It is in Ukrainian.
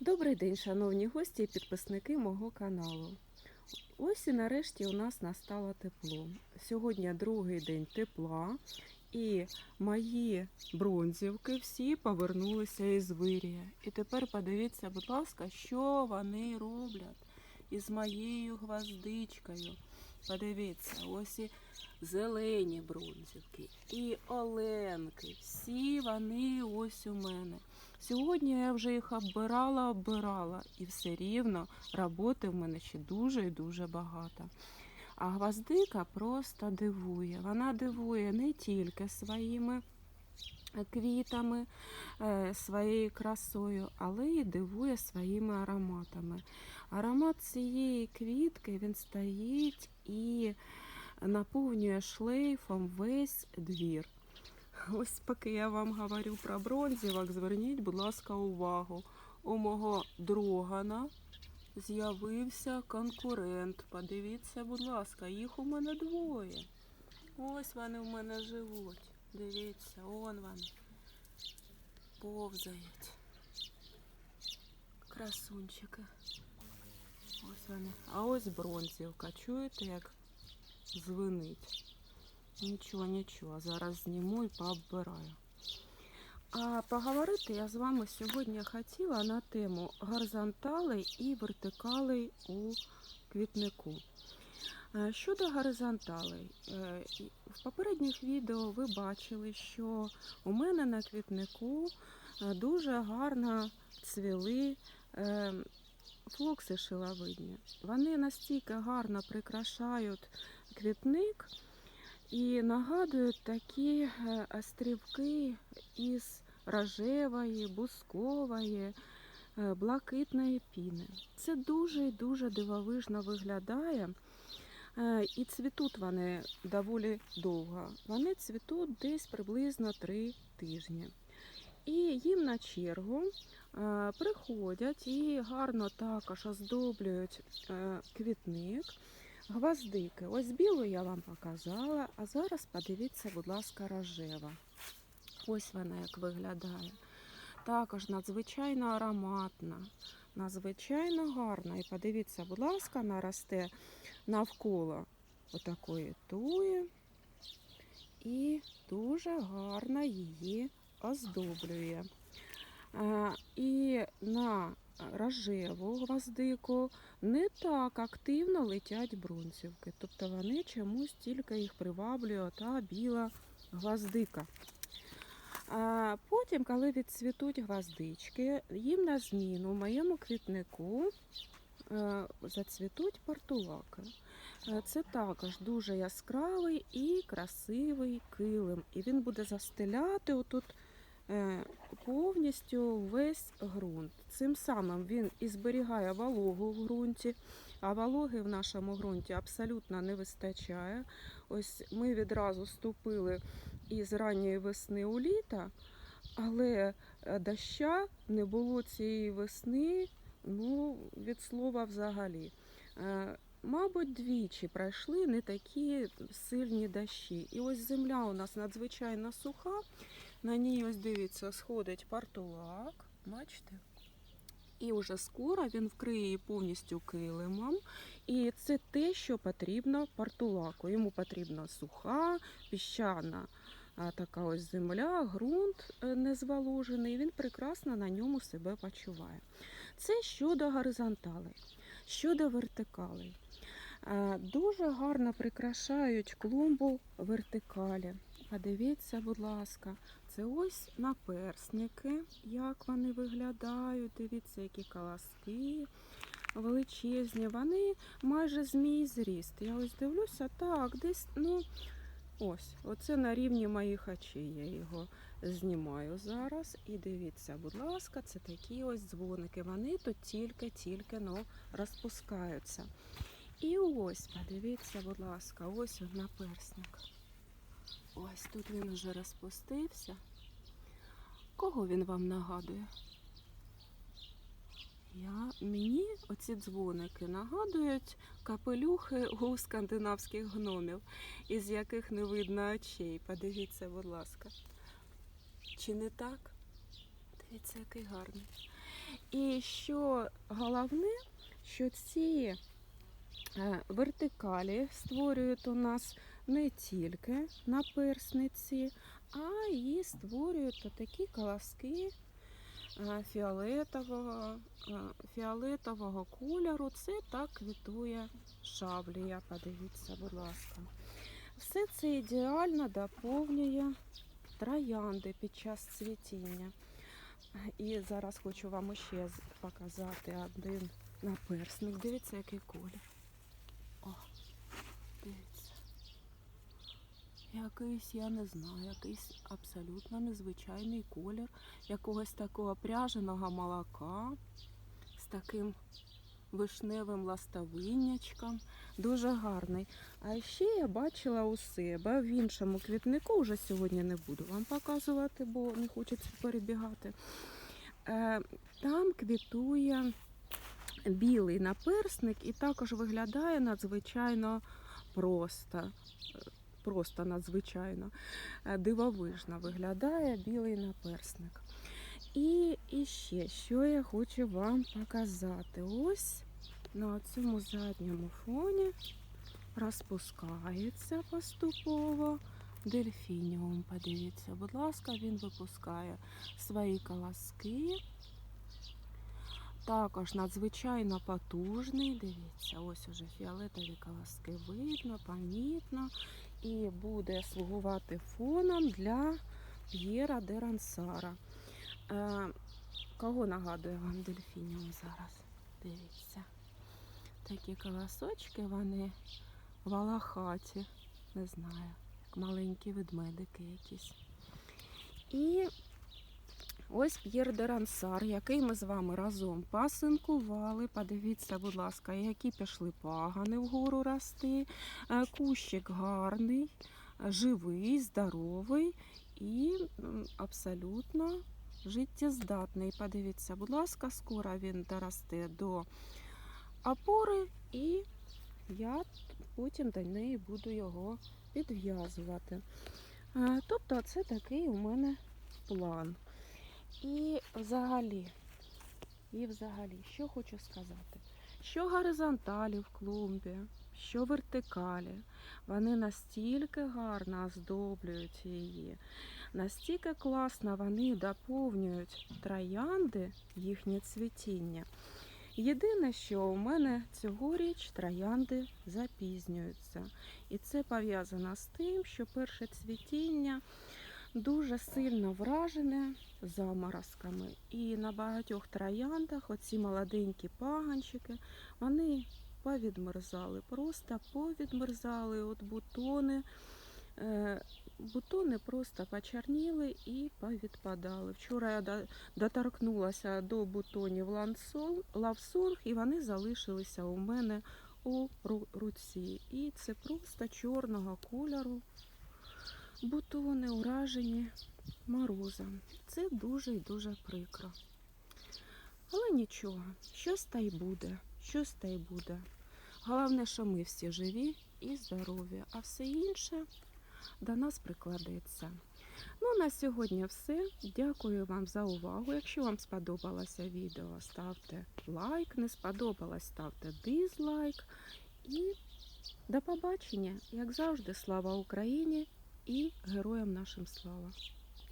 Добрий день, шановні гості і підписники мого каналу. Ось і нарешті у нас настало тепло. Сьогодні другий день тепла, і мої бронзівки всі повернулися із вирія. І тепер подивіться, будь ласка, що вони роблять із моєю гвоздичкою. Подивіться, ось і зелені бронзівки, і оленки. Всі вони ось у мене. Сьогодні я вже їх оббирала, оббирала, і все рівно роботи в мене ще дуже і дуже багато. А гвоздика просто дивує. Вона дивує не тільки своїми квітами, е, своєю красою, але й дивує своїми ароматами. Аромат цієї квітки він стоїть і наповнює шлейфом весь двір. Ось поки я вам говорю про бронзівок, зверніть, будь ласка, увагу. У мого дрогана з'явився конкурент. Подивіться, будь ласка, їх у мене двоє. Ось вони в мене живуть. Дивіться, он вони. Повзають. Красунчики. Ось вони. А ось бронзівка. Чуєте, як звенить? Нічого, нічого, зараз зніму і пооббираю. А поговорити я з вами сьогодні хотіла на тему горизонталей і вертикалей у квітнику. Е, Щодо горизонталей, е, в попередніх відео ви бачили, що у мене на квітнику е, дуже гарно цвіли флокси шиловидні. Вони настільки гарно прикрашають квітник. І нагадують такі е, острівки із рожевої, бускової, е, блакитної піни. Це дуже і дуже дивовижно виглядає. Е, І цвітуть вони доволі довго. Вони цвітуть десь приблизно три тижні. І їм на чергу приходять і гарно також оздоблюють квітник. Гвоздики. Ось білу я вам показала, а зараз подивіться, будь ласка, рожева. Ось вона як виглядає. Також надзвичайно ароматна, надзвичайно гарна. І подивіться, будь ласка, вона росте навколо отакої туї і дуже гарно її оздоблює. І на рожеву гвоздику не так активно летять бронзівки. Тобто вони чомусь тільки їх приваблює та біла гвоздика. А потім, коли відцвітуть гвоздички, їм на зміну в моєму квітнику е, зацвітуть портулаки. Е, Це також дуже яскравий і красивий килим. І він буде застеляти отут повністю весь ґрунт. Цим самим він і зберігає вологу в ґрунті, а вологи в нашому ґрунті абсолютно не вистачає. Ось ми відразу ступили із ранньої весни у літо, але е, доща не було цієї весни, ну, від слова взагалі. Е, Мабуть, двічі пройшли не такі сильні дощі. І ось земля у нас надзвичайно суха. На ній ось дивіться, сходить партулак. Бачите? І вже скоро він вкриє її повністю килимом. І це те, що потрібно партулаку. Йому потрібна суха, піщана така ось земля, ґрунт е, не зволожений. Він прекрасно на ньому себе почуває. Це щодо горизонталей. Щодо вертикалей. Дуже гарно прикрашають клумбу вертикалі. Подивіться, будь ласка, це ось наперсники, як вони виглядають. Дивіться, які колоски величезні. Вони майже змій зріст. Я ось дивлюся, так, десь, ну, ось, оце на рівні моїх очей. Я його знімаю зараз. І дивіться, будь ласка, це такі ось дзвоники. Вони тут тільки-тільки ну, розпускаються. І ось, подивіться, будь ласка, ось наперсник. Ось тут він уже розпустився. Кого він вам нагадує? Я, мені оці дзвоники нагадують капелюхи у скандинавських гномів, із яких не видно очей. Подивіться, будь ласка. Чи не так? Дивіться, який гарний. І що головне, що ці е, вертикалі створюють у нас не тільки наперсниці, а і створюють такі колоски фіолетового, фіолетового кольору. Це так квітує шаблія. Подивіться, будь ласка. Все це ідеально доповнює троянди під час цвітіння. І зараз хочу вам ще показати один наперсник. Дивіться, який колір. О, дивіться. Якийсь, я не знаю, якийсь абсолютно незвичайний колір якогось такого пряженого молока з таким вишневим ластовиннячком. Дуже гарний. А ще я бачила у себе в іншому квітнику, вже сьогодні не буду вам показувати, бо не хочеться перебігати. Е, Там квітує білий наперсник і також виглядає надзвичайно просто. Просто надзвичайно е, дивовижно виглядає білий наперсник. І, і ще, що я хочу вам показати. Ось на цьому задньому фоні розпускається поступово дельфініум. Подивіться, будь ласка, він випускає свої колоски. Також надзвичайно потужний. Дивіться, ось уже фіолетові колоски видно, помітно. І буде слугувати фоном для П'єра де Рансара. Е, кого нагадує вам дельфініум зараз? Дивіться. Такі колосочки, вони валахаті, не знаю, як маленькі ведмедики якісь. І ось П'єр де Рансар, який ми з вами разом пасинкували. Подивіться, будь ласка, які пішли пагани вгору рости. Е, Кущик гарний, живий, здоровий і абсолютно життєздатний. Подивіться, будь ласка, скоро він доросте до опори, і я потім до неї буду його підв'язувати. Е, Тобто, це такий у мене план. І взагалі, і взагалі, що хочу сказати, що горизонталі в клумбі, що вертикалі, вони настільки гарно оздоблюють її, настільки класно вони доповнюють троянди, їхнє цвітіння. Єдине, що у мене цьогоріч троянди запізнюються. І це пов'язано з тим, що перше цвітіння дуже сильно вражене заморозками. І на багатьох трояндах оці молоденькі паганчики, вони повідмерзали, просто повідмерзали от бутони. Е, Бутони просто почерніли і повідпадали. Вчора я доторкнулася до бутонів лавсонг, і вони залишилися у мене у руці. І це просто чорного кольору бутони уражені морозом. Це дуже і дуже прикро. Але нічого, щось та й буде, щось та й буде. Головне, що ми всі живі і здорові, а все інше до нас прикладеться. Ну, на сьогодні все. Дякую вам за увагу. Якщо вам сподобалося відео, ставте лайк. Не сподобалось, ставте дизлайк. І до побачення, як завжди, слава Україні і героям нашим слава!